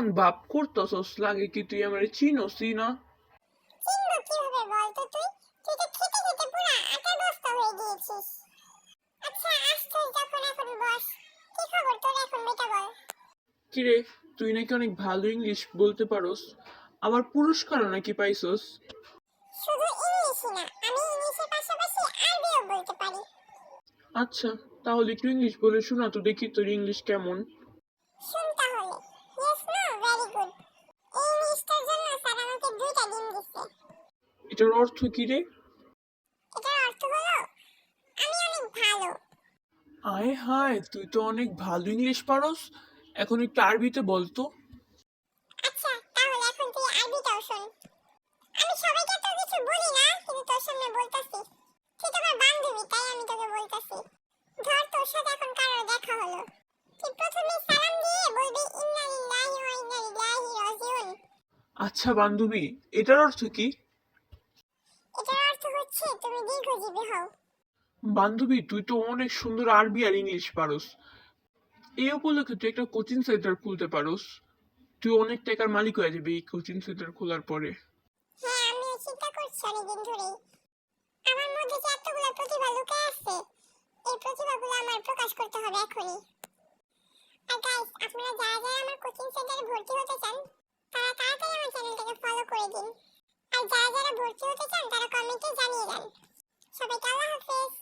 এমন ভাব করতেছস লাগে কি তুই আমার চিনোসই না কিরে তুই নাকি অনেক ভালো ইংলিশ বলতে পারোস। আবার পুরস্কারও নাকি পাইছস? শুধু ইংলিশই না আমি ইংলিশের পাশাপাশি আরবিও বলতে পারি। আচ্ছা তাহলে একটু ইংলিশ বলে শোনা তো দেখি তোর ইংলিশ কেমন শুন তাহলে ইয়েস নো ভেরি গুড এই ইংলিশটার জন্য স্যার আমাকে দুইটা ডিম দিচ্ছে। এটার অর্থ কি রে? এটার অর্থ হলো আমি অনেক ভালো। আয় হায় তুই তো অনেক ভালো ইংলিশ পারোস। এখন একটু আরবিতে বলতো আচ্ছা তাহলে এখন তুই আরবিটাও শোন আমি সবাইকে তো কিছু বলি না কিন্তু তোর সামনে বলতাছি। তুই তো আমার বান্ধবী তাই আমি তোকে বলতাছি। ধর তোর সাথে এখন কারোর দেখা হলো। আচ্ছা বান্ধবী এটার অর্থ কি? এটার অর্থ হচ্ছে তুমি দীর্ঘজীবী হও। বান্ধবী তুই তো অনেক সুন্দর আরবি আর ইংলিশ পারোস। এই উপলক্ষে তুই একটা কোচিং সেন্টার খুলতে পারোস। তুই অনেক টাকার মালিক হয়ে যাবি এই কোচিং সেন্টার খোলার পরে। হ্যাঁ আমিও চিন্তা করছি অনেকদিন ধরেই। আমার মধ্যে যে এতগুলো প্রতিভা লুকায় আছে এই প্রতিভাগুলো আমার প্রকাশ করতে হবে এখনই। আর গাইস আপনারা যারা যারা আমার কোচিং সেন্টারে ভর্তি হতে চান তারা তাড়াতাড়ি আমার চ্যানেলটাকে ফলো করে দিন আর যারা যারা ভর্তি হতে চান, তারা কমেন্টে জানিয়ে দেন। সবাইকে আল্লাহ হাফেজ।